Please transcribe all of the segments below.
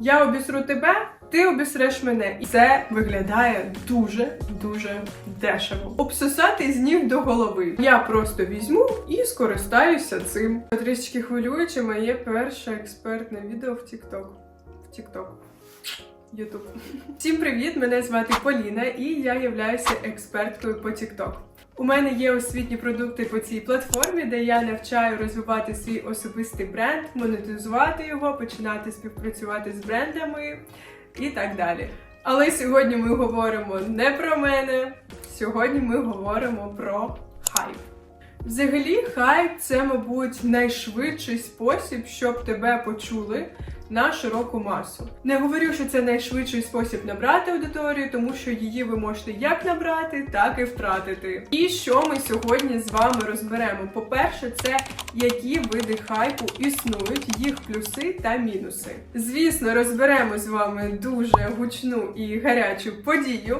Я обісру тебе, ти обісреш мене. І це виглядає дуже дуже дешево. Обсосати з ніг до голови. Я просто візьму і скористаюся цим. Трішки хвилююче моє перше експертне відео в TikTok. В TikTok. Ютуб. Всім привіт! Мене звати Поліна і я являюся експерткою по TikTok. У мене є освітні продукти по цій платформі, де я навчаю розвивати свій особистий бренд, монетизувати його, починати співпрацювати з брендами і так далі. Але сьогодні ми говоримо не про мене, сьогодні ми говоримо про хайп. Взагалі, хайп це, мабуть, найшвидший спосіб, щоб тебе почули на широку масу. Не говорю, що це найшвидший спосіб набрати аудиторію, тому що її ви можете як набрати, так і втратити. І що ми сьогодні з вами розберемо? По-перше, це які види хайпу існують, їх плюси та мінуси. Звісно, розберемо з вами дуже гучну і гарячу подію.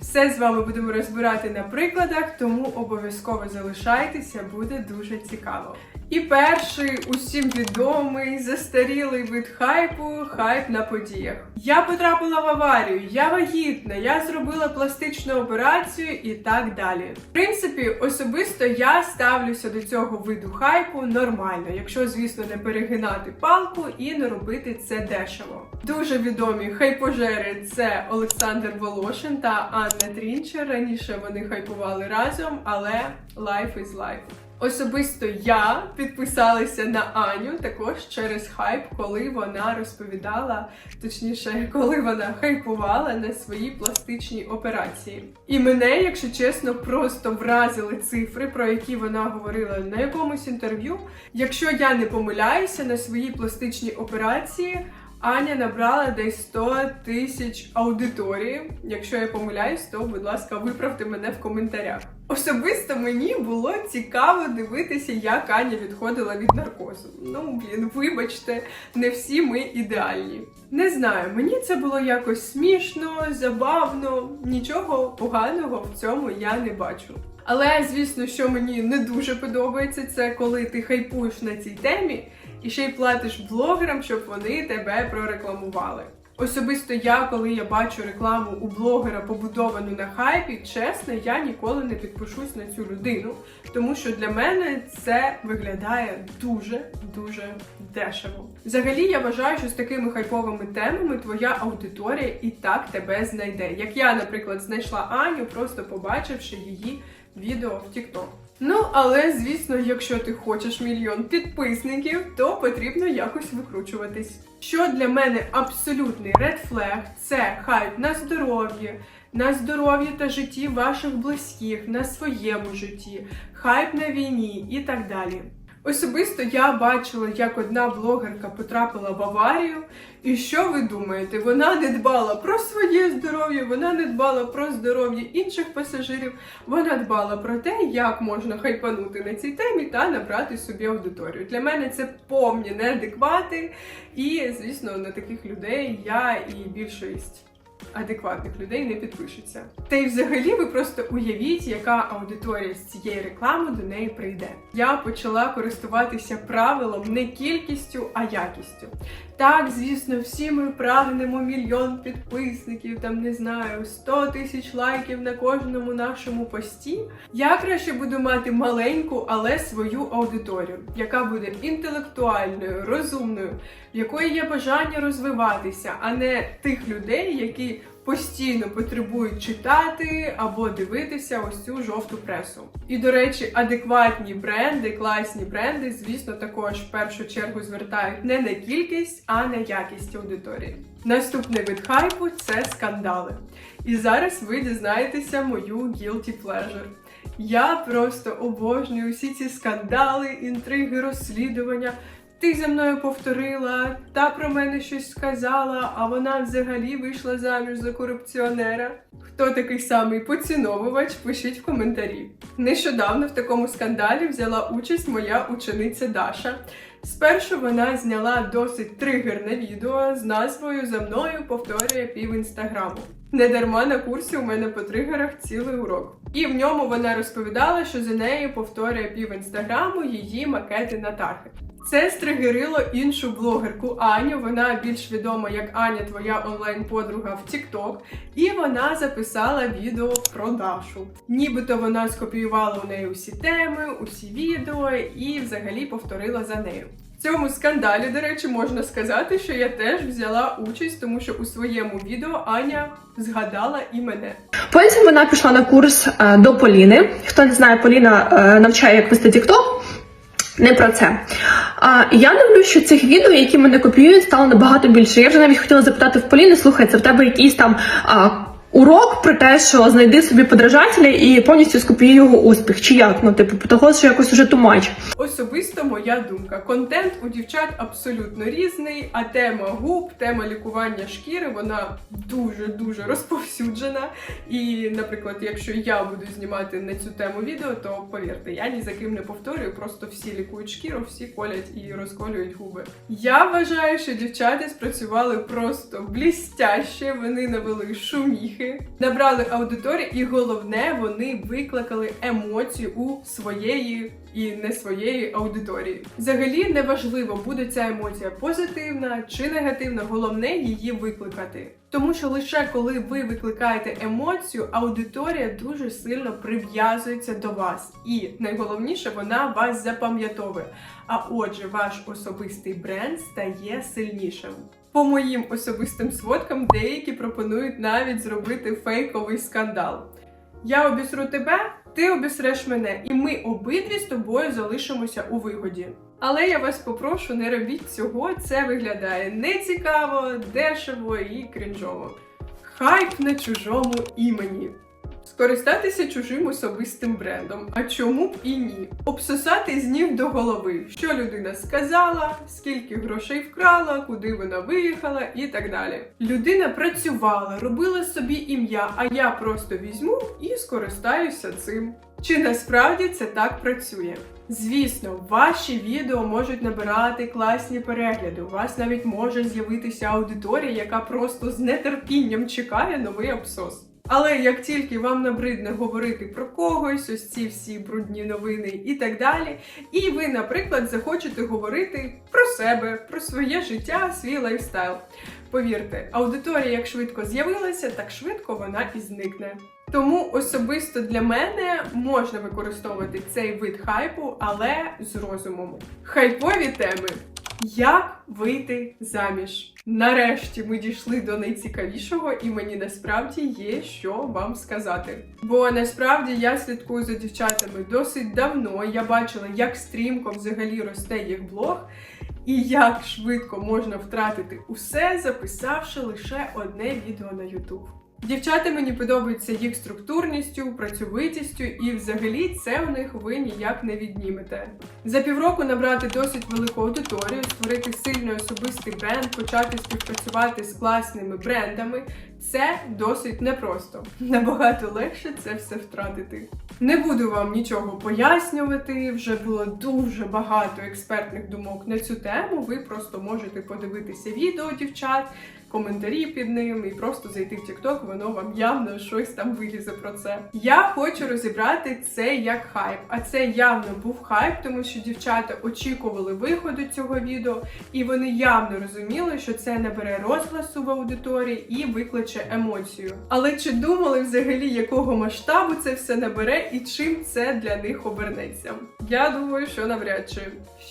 Все з вами будемо розбирати на прикладах, тому обов'язково залишайтеся, буде дуже цікаво. І перший усім відомий застарілий вид хайпу хайп на подіях. Я потрапила в аварію, я вагітна, я зробила пластичну операцію і так далі. В принципі, особисто я ставлюся до цього виду хайпу нормально, якщо, звісно, не перегинати палку і не робити це дешево. Дуже відомі хайпожери це Олександр Волошин та Анна Трінчер. Раніше вони хайпували разом, але life is life. Особисто я підписалася на Аню також через хайп, коли вона розповідала, точніше, коли вона хайпувала на свої пластичні операції. І мене, якщо чесно, просто вразили цифри, про які вона говорила на якомусь інтерв'ю. Якщо я не помиляюся на свої пластичні операції. Аня набрала десь 100 тисяч аудиторії. Якщо я помиляюсь, то будь ласка, виправте мене в коментарях. Особисто мені було цікаво дивитися, як Аня відходила від наркозу. Ну блін, вибачте, не всі ми ідеальні. Не знаю, мені це було якось смішно, забавно, нічого поганого в цьому я не бачу. Але звісно, що мені не дуже подобається, це коли ти хайпуєш на цій темі і ще й платиш блогерам, щоб вони тебе прорекламували. Особисто я, коли я бачу рекламу у блогера, побудовану на хайпі, чесно, я ніколи не підпишусь на цю людину, тому що для мене це виглядає дуже дуже дешево. Взагалі, я вважаю, що з такими хайповими темами твоя аудиторія і так тебе знайде. Як я, наприклад, знайшла Аню, просто побачивши її відео в TikTok. Ну, але звісно, якщо ти хочеш мільйон підписників, то потрібно якось викручуватись. Що для мене абсолютний ред флег це хайп на здоров'я, на здоров'ї та житті ваших близьких, на своєму житті, хайп на війні і так далі. Особисто я бачила, як одна блогерка потрапила в аварію, і що ви думаєте? Вона не дбала про своє здоров'я, вона не дбала про здоров'я інших пасажирів, вона дбала про те, як можна хайпанути на цій темі та набрати собі аудиторію. Для мене це повні неадеквати, і звісно, на таких людей я і більшість. Адекватних людей не підпишеться. Та й взагалі ви просто уявіть, яка аудиторія з цієї реклами до неї прийде. Я почала користуватися правилом не кількістю, а якістю. Так, звісно, всі ми прагнемо мільйон підписників, там не знаю, 100 тисяч лайків на кожному нашому пості. Я краще буду мати маленьку, але свою аудиторію, яка буде інтелектуальною, розумною, в якої є бажання розвиватися, а не тих людей, які постійно потребують читати або дивитися ось цю жовту пресу. І, до речі, адекватні бренди, класні бренди, звісно, також в першу чергу звертають не на кількість, а на якість аудиторії. Наступний вид хайпу це скандали. І зараз ви дізнаєтеся мою guilty pleasure. Я просто обожнюю всі ці скандали, інтриги, розслідування. Ти за мною повторила, та про мене щось сказала, а вона взагалі вийшла заміж за корупціонера. Хто такий самий поціновувач? Пишіть в коментарі. Нещодавно в такому скандалі взяла участь моя учениця Даша. Спершу вона зняла досить тригерне відео з назвою За мною повторює пів інстаграму. Недарма на курсі у мене по тригерах цілий урок. І в ньому вона розповідала, що за нею повторює пів інстаграму її макети Натахи. Це стригерило іншу блогерку Аню. Вона більш відома як Аня, твоя онлайн-подруга в TikTok. І вона записала відео про Дашу. Нібито вона скопіювала у неї усі теми, усі відео і взагалі повторила за нею. В цьому скандалі, до речі, можна сказати, що я теж взяла участь, тому що у своєму відео Аня згадала і мене. Потім вона пішла на курс е, до Поліни. Хто не знає, Поліна е, навчає, як вести TikTok. Не про це. А я дивлюсь, що цих відео, які мене копіюють, стало набагато більше. Я вже навіть хотіла запитати в Поліни, слухай, це в тебе якийсь там а, урок про те, що знайди собі подражателя і повністю скопіюй його успіх. Чи як? Ну, типу, того, що якось уже тумач. Особисто моя думка. Контент у дівчат абсолютно різний, а тема губ, тема лікування шкіри, вона дуже дуже розповсюджена. І, наприклад, якщо я буду знімати на цю тему відео, то повірте, я ні за ким не повторюю, просто всі лікують шкіру, всі колять і розколюють губи. Я вважаю, що дівчата спрацювали просто блістяще. Вони навели шуміхи, набрали аудиторію, і головне, вони викликали емоцію у своєї і не своєї аудиторії. Взагалі неважливо, буде ця емоція позитивна чи негативна, головне її викликати. Тому що лише коли ви викликаєте емоцію, аудиторія дуже сильно прив'язується до вас, і найголовніше, вона вас запам'ятовує. А отже, ваш особистий бренд стає сильнішим. По моїм особистим сводкам деякі пропонують навіть зробити фейковий скандал. Я обісру тебе, ти обісреш мене, і ми обидві з тобою залишимося у вигоді. Але я вас попрошу, не робіть цього, це виглядає нецікаво, дешево і крінжово. Хайп на чужому імені. Скористатися чужим особистим брендом. А чому б і ні? Обсосати з ніг до голови, що людина сказала, скільки грошей вкрала, куди вона виїхала і так далі. Людина працювала, робила собі ім'я, а я просто візьму і скористаюся цим. Чи насправді це так працює? Звісно, ваші відео можуть набирати класні перегляди. У вас навіть може з'явитися аудиторія, яка просто з нетерпінням чекає новий обсос. Але як тільки вам набридне говорити про когось, ось ці всі брудні новини і так далі, і ви, наприклад, захочете говорити про себе, про своє життя, свій лайфстайл. Повірте, аудиторія як швидко з'явилася, так швидко вона і зникне. Тому особисто для мене можна використовувати цей вид хайпу, але з розумом. Хайпові теми. Як вийти заміж? Нарешті ми дійшли до найцікавішого, і мені насправді є що вам сказати. Бо насправді я слідкую за дівчатами досить давно. Я бачила, як стрімко взагалі росте їх блог, і як швидко можна втратити усе, записавши лише одне відео на YouTube. Дівчата мені подобаються їх структурністю, працьовитістю, і взагалі це у них ви ніяк не віднімете. За півроку набрати досить велику аудиторію, створити сильний особистий бренд, почати співпрацювати з класними брендами. Це досить непросто. Набагато легше це все втратити. Не буду вам нічого пояснювати. Вже було дуже багато експертних думок на цю тему. Ви просто можете подивитися відео дівчат, коментарі під ним і просто зайти в TikTok, воно вам явно щось там вилізе про це. Я хочу розібрати це як хайп, а це явно був хайп, тому що дівчата очікували виходу цього відео, і вони явно розуміли, що це набере розгласу в аудиторії і викличе емоцію. Але чи думали взагалі, якого масштабу це все набере і чим це для них обернеться? Я думаю, що навряд чи.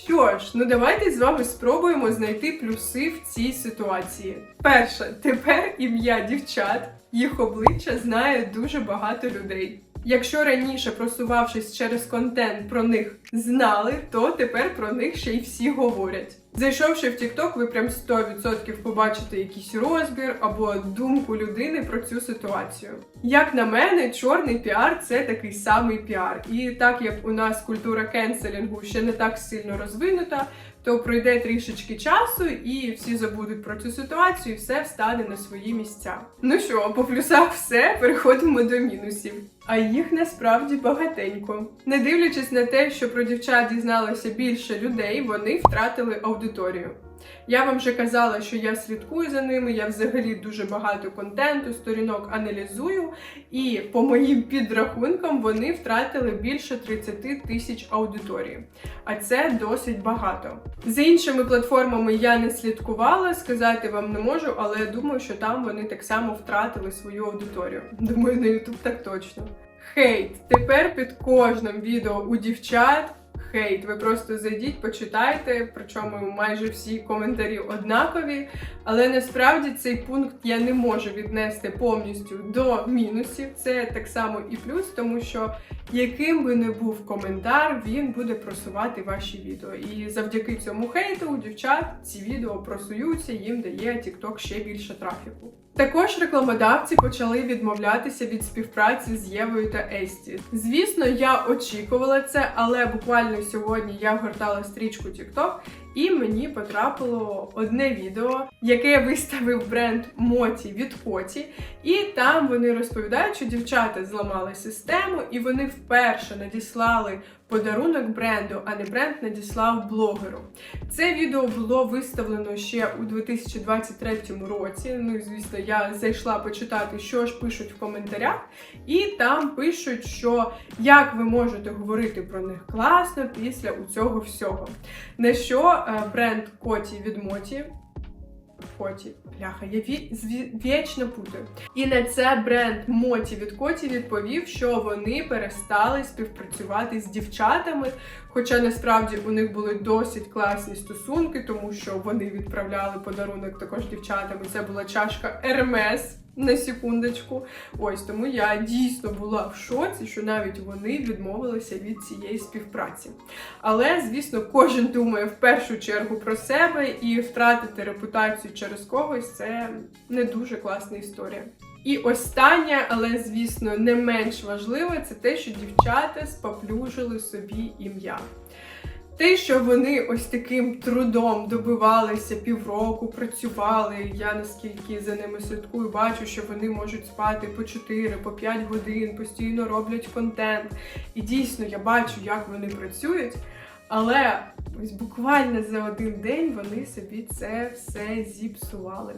Що ж, ну давайте з вами спробуємо знайти плюси в цій ситуації. Перше, тепер ім'я дівчат, їх обличчя знає дуже багато людей. Якщо раніше, просувавшись через контент про них знали, то тепер про них ще й всі говорять. Зайшовши в TikTok, ви прям 100% побачите якийсь розбір або думку людини про цю ситуацію. Як на мене, чорний піар це такий самий піар. І так як у нас культура кенселінгу ще не так сильно розвинута, то пройде трішечки часу, і всі забудуть про цю ситуацію, і все встане на свої місця. Ну що, по плюсах все, переходимо до мінусів. А їх насправді багатенько. Не дивлячись на те, що про дівчат дізналося більше людей, вони втратили аудиторію. Я вам вже казала, що я слідкую за ними, я взагалі дуже багато контенту, сторінок аналізую, і по моїм підрахункам вони втратили більше 30 тисяч аудиторії. А це досить багато. За іншими платформами я не слідкувала, сказати вам не можу, але думаю, що там вони так само втратили свою аудиторію. Думаю, на YouTube так точно. Хейт. Тепер під кожним відео у дівчат хейт. Ви просто зайдіть, почитайте, причому майже всі коментарі однакові. Але насправді цей пункт я не можу віднести повністю до мінусів. Це так само і плюс, тому що яким би не був коментар, він буде просувати ваші відео. І завдяки цьому хейту у дівчат ці відео просуються, їм дає TikTok ще більше трафіку. Також рекламодавці почали відмовлятися від співпраці з Євою та Есті. Звісно, я очікувала це, але буквально сьогодні я гортала стрічку TikTok і мені потрапило одне відео, яке виставив бренд Моті від Коті. І там вони розповідають, що дівчата зламали систему, і вони вперше надіслали подарунок бренду, а не бренд надіслав блогеру. Це відео було виставлено ще у 2023 році. Ну і звісно, я зайшла почитати, що ж пишуть в коментарях, і там пишуть, що як ви можете говорити про них класно після у цього всього. На що бренд Коті від Моті. Коті, бляха, я ві... вічно путаю. І на це бренд Моті від Коті відповів, що вони перестали співпрацювати з дівчатами. Хоча насправді у них були досить класні стосунки, тому що вони відправляли подарунок також дівчатам. і Це була чашка Ермес. На секундочку, ось тому я дійсно була в шоці, що навіть вони відмовилися від цієї співпраці. Але, звісно, кожен думає в першу чергу про себе і втратити репутацію через когось це не дуже класна історія. І останнє, але звісно, не менш важливе, це те, що дівчата споплюжили собі ім'я. Те, що вони ось таким трудом добивалися півроку, працювали. Я наскільки за ними слідкую, бачу, що вони можуть спати по 4, по 5 годин, постійно роблять контент. І дійсно я бачу, як вони працюють. Але ось буквально за один день вони собі це все зіпсували.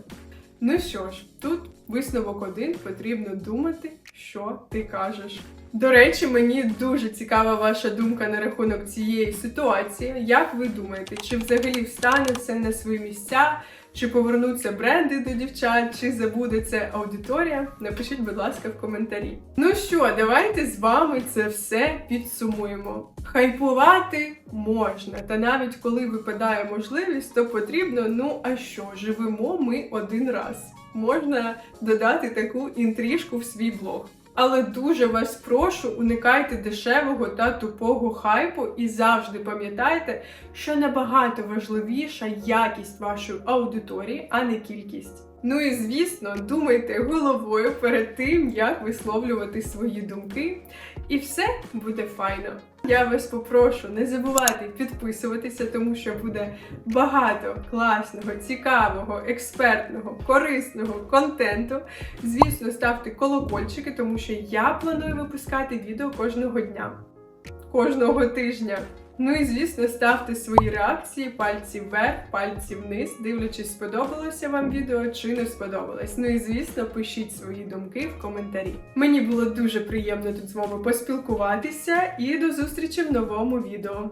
Ну що ж, тут висновок один потрібно думати, що ти кажеш. До речі, мені дуже цікава ваша думка на рахунок цієї ситуації. Як ви думаєте, чи взагалі встане все на свої місця, чи повернуться бренди до дівчат, чи забудеться аудиторія? Напишіть, будь ласка, в коментарі. Ну що, давайте з вами це все підсумуємо. Хайпувати можна, та навіть коли випадає можливість, то потрібно. Ну а що, живемо ми один раз. Можна додати таку інтрижку в свій блог. Але дуже вас прошу, уникайте дешевого та тупого хайпу і завжди пам'ятайте, що набагато важливіша якість вашої аудиторії, а не кількість. Ну і звісно, думайте головою перед тим, як висловлювати свої думки, і все буде файно. Я вас попрошу не забувати підписуватися, тому що буде багато класного, цікавого, експертного, корисного контенту. Звісно, ставте колокольчики, тому що я планую випускати відео кожного дня, кожного тижня. Ну і звісно, ставте свої реакції, пальці вверх, пальці вниз, дивлячись, сподобалося вам відео чи не сподобалось. Ну і звісно, пишіть свої думки в коментарі. Мені було дуже приємно тут з вами поспілкуватися і до зустрічі в новому відео.